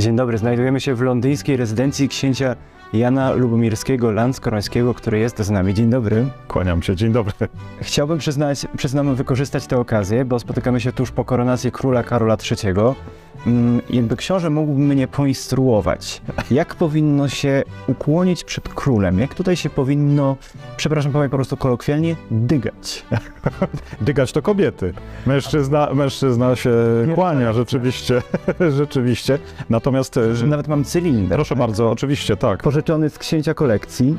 Dzień dobry, znajdujemy się w londyńskiej rezydencji księcia Jana Lubomirskiego Lanskorońskiego, który jest z nami. Dzień dobry. Kłaniam się, dzień dobry. Chciałbym przyznać, przyznam, wykorzystać tę okazję, bo spotykamy się tuż po koronacji króla Karola III. Mm, Jakby książę mógłby mnie poinstruować, jak powinno się ukłonić przed królem, jak tutaj się powinno, przepraszam, powiem po prostu kolokwialnie, dygać. Dygać to kobiety. Mężczyzna, mężczyzna się kłania, rzeczywiście, rzeczywiście. Natomiast, e, Że nawet mam cylinder. proszę bardzo, oczywiście, tak, Pożyczony z księcia kolekcji.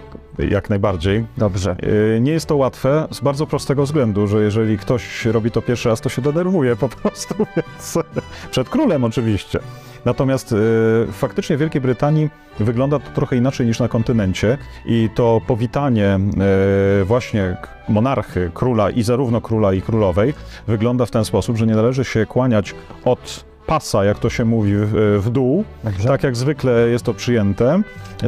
jak najbardziej. Dobrze. E, Nie jest to łatwe z bardzo prostego względu, że jeżeli ktoś robi to pierwszy raz, to się denerwuje po prostu, więc przed królem oczywiście. Natomiast e, faktycznie w Wielkiej Brytanii wygląda to trochę inaczej niż na kontynencie i to powitanie e, właśnie monarchy, króla i zarówno króla i królowej wygląda w ten sposób, że nie należy się kłaniać od pasa, jak to się mówi, w, dół, Dobrze. tak jak zwykle jest to przyjęte,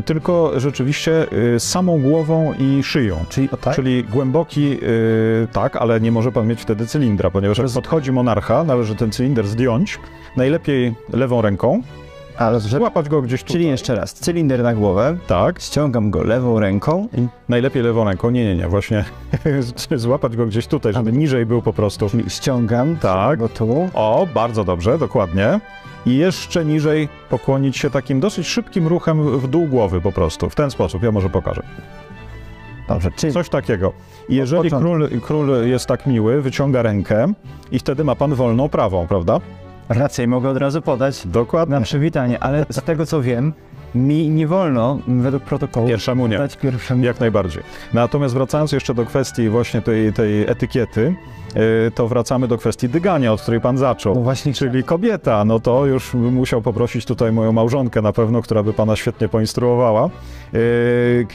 tylko rzeczywiście y, samą głową i szyją. Czyli o tak? Czyli głęboki, y, tak, ale nie może pan mieć wtedy cylindra, ponieważ jak Roz- podchodzi monarcha, należy ten cylinder zdjąć, najlepiej lewą ręką, Ale że... złapać go gdzieś tu. Czyli jeszcze raz, cylinder na głowę, Tak, ściągam go lewą ręką i najlepiej lewą ręką, nie, nie, nie, właśnie złapać go gdzieś tutaj, żeby niżej był po prostu. czyli ściągam Tak. go tu. O, bardzo dobrze, dokładnie. I jeszcze niżej pokłonić się takim dosyć szybkim ruchem w dół głowy po prostu. W ten sposób, ja może pokażę. Dobrze, czyli Coś takiego. I jeżeli król, król jest tak miły, wyciąga rękę i wtedy ma pan wolną prawą, prawda? Rację mogę od razu podać Dokładnie. na przywitanie, ale z tego co wiem, mi nie wolno według protokołu Pierwszemu nie. dać pierwszemu. Jak najbardziej. Natomiast wracając jeszcze do kwestii właśnie tej, tej etykiety, to wracamy do kwestii dygania, od której pan zaczął. No właśnie, Czyli kobieta, no to już musiał poprosić tutaj moją małżonkę na pewno, która by pana świetnie poinstruowała. Yy,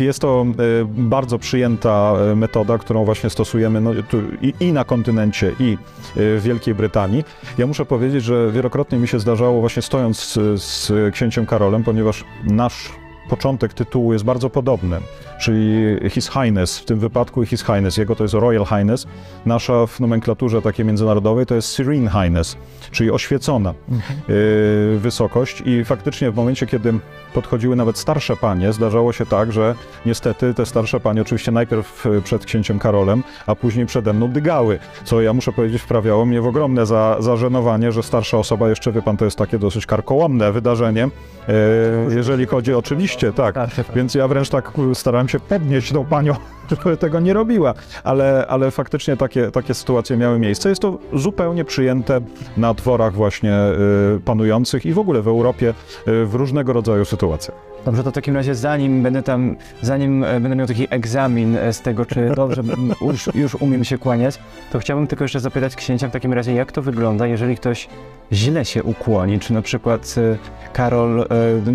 Jest to yy, bardzo przyjęta metoda, którą właśnie stosujemy no, tu i, i na kontynencie, i w Wielkiej Brytanii. Ja muszę powiedzieć, że wielokrotnie mi się zdarzało właśnie stojąc z, z księciem Karolem, ponieważ nasz początek tytułu jest bardzo podobny, czyli His Highness, w tym wypadku His Highness, jego to jest Royal Highness, nasza w nomenklaturze takiej międzynarodowej to jest Serene Highness, czyli oświecona yy, wysokość. I faktycznie w momencie, kiedy podchodziły nawet starsze panie, zdarzało się tak, że niestety te starsze panie oczywiście najpierw y, przed księciem Karolem, a później przede mną dygały, co ja muszę powiedzieć wprawiało mnie w ogromne za, zażenowanie, że starsza osoba, jeszcze wie pan, to jest takie dosyć karkołomne wydarzenie, yy, jeżeli chodzi oczywiście, tak, Starsze panie. więc ja wręcz tak starałem się podnieść tą panią, żeby tego nie robiła, ale, ale faktycznie takie, takie sytuacje miały miejsce. Jest to zupełnie przyjęte na dworach właśnie y, panujących i w ogóle w Europie w różnego rodzaju sytuacjach. Dobrze, to w takim razie zanim będę tam, zanim e, będę miał taki egzamin e, z tego, czy dobrze już, już umiem się kłaniać, to chciałbym tylko jeszcze zapytać księcia w takim razie, jak to wygląda, jeżeli ktoś źle się ukłoni, czy na przykład e, Karol,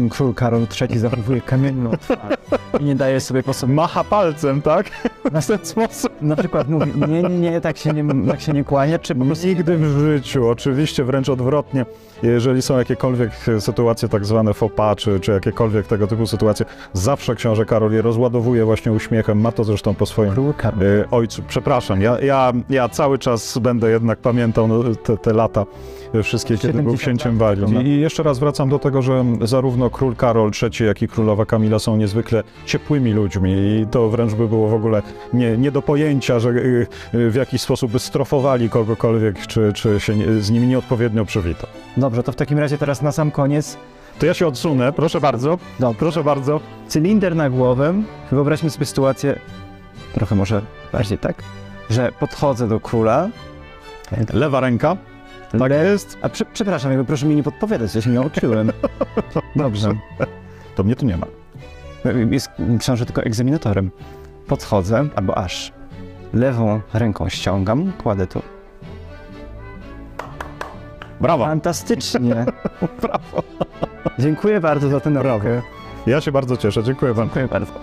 król Karol III zachowuje kamienną twarz i nie daje sobie po sobie Macha palcem, tak? na ten sposób, na przykład mówi, nie, nie, nie, tak się nie, tak się nie kłania, czy po prostu Nigdy w życiu, oczywiście wręcz odwrotnie. Jeżeli są jakiekolwiek sytuacje tak zwane pas, czy, czy jakiekolwiek tego typu sytuacje, zawsze książę Karol je rozładowuje właśnie uśmiechem. Ma to zresztą po swoim e, ojcu. Przepraszam, ja, ja, ja cały czas będę jednak pamiętał no, te, te lata e, wszystkie, kiedy był 70 księciem Walii. I, I jeszcze raz wracam do tego, że zarówno król Karol III, jak i królowa Kamila są niezwykle ciepłymi ludźmi i to wręcz by było w ogóle nie, nie do pojęcia, że y, y, w jakiś sposób by strofowali kogokolwiek, czy, czy się nie, z nimi nieodpowiednio przywita. Dobrze, to w takim razie teraz na sam koniec, To ja się odsunę, proszę bardzo, dobrze. proszę bardzo. cylinder na głowę. Wyobraźmy sobie sytuację, trochę może bardziej tak, że podchodzę do króla. Lewa ręka, tak Le- jest. A prze, przepraszam, jakby proszę mi nie podpowiadać, ja się nie uczyłem. Dobrze. To mnie tu nie ma. Jest książę tylko egzaminatorem. Podchodzę, albo aż lewą ręką ściągam, kładę tu. Brawo. Fantastycznie. Brawo. Dziękuję bardzo za ten rok. Ja się bardzo cieszę, dziękuję wam. Dziękuję bardzo.